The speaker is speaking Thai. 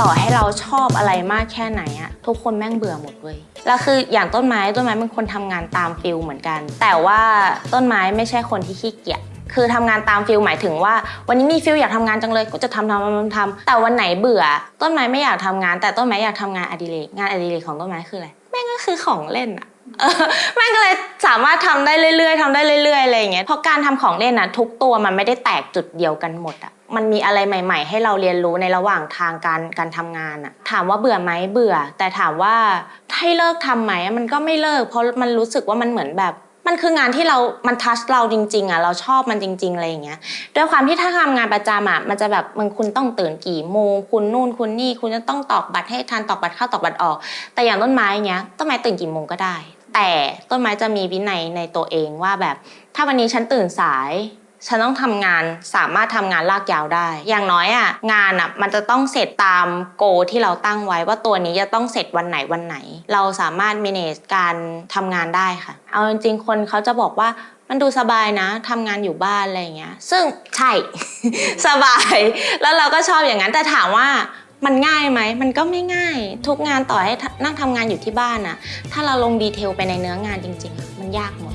ต่อให้เราชอบอะไรมากแค่ไหนอะทุกคนแม่งเบื่อหมดเว้ยแล้วคืออย่างต้นไม้ต้นไม้เป็นคนทำงานตามฟิลเหมือนกัน แต่ว่าต้นไม้ไม่ใช่คนที่ขี้เกียจคือทำงานตามฟิลหมายถึงว่า วันนี้มีฟิลอยากทำงานจังเลยก็จะทำทำทำทำแต่วันไหนเบื่อ ต้นไม้ไม่อยากทำงาน แต่ต้นไม้อยากทำงานอดิเรกงานอดิเรกของต้นไม้คืออะไร ม่งก็คือของเล่นอะแม่งก็เลยสามารถทำได้เรื่อยๆทำได้เรื่อยๆอะไรอย่างเงี้ยเพราะการทำของเล่นนะทุกตัวมันไม่ได้แตกจุดเดียวกันหมดอะมันมีอะไรใหม่ ๆ ให้เราเรียนรู้ในระหว่างทางการการทำงานอะถามว่าเบื่อไหมเบื่อ แต่ถามว่าให้เลิกทำไหมมันก็ไม่เลิก เพราะมันรู้สึกว่ามันเหมือนแบบ มันคืองานที่เรา มันทัชเราจริง ๆอะเราชอบมันจริง ๆ อะไรอย่างเงี้ย ด้วยความที่ถ้าทำงานประจำอะมันจะแบบมึงคุณต้องตื่นกี่โมง คุณนู่นคุณนี่ คุณจะต้องตอกบัตรให้ทันตอกบัตรเข้าตอกบัตรออก แต่อย่างต้นไม้เนี้ยต้นไม้ตื่นกี่โมงก็ได้ แต่ต้นไม้จะมีวินัยในตัวเองว่าแบบ ถ้าวันนี้ฉันตื่นสาย ฉันต้องทำงานสามารถทำงานลากยาวได้ อย่างน้อยอะงานอะมันจะต้องเสร็จตามโกที่เราตั้งไว้ว่าตัวนี้จะต้องเสร็จวันไหนวันไหน เราสามารถ manage การทำงานได้ค่ะ เอาจริงๆคนเขาจะบอกว่ามันดูสบายนะทำงานอยู่บ้านอะไรอย่างเงี้ย ซึ่งใช่ สบาย แล้วเราก็ชอบอย่างนั้นแต่ถามว่ามันง่ายไหม มันก็ไม่ง่าย ทุกงานต่อให้นั่งทำงานอยู่ที่บ้านนะถ้าเราลงดีเทลไปในเนื้องานจริงๆอะมันยากหมด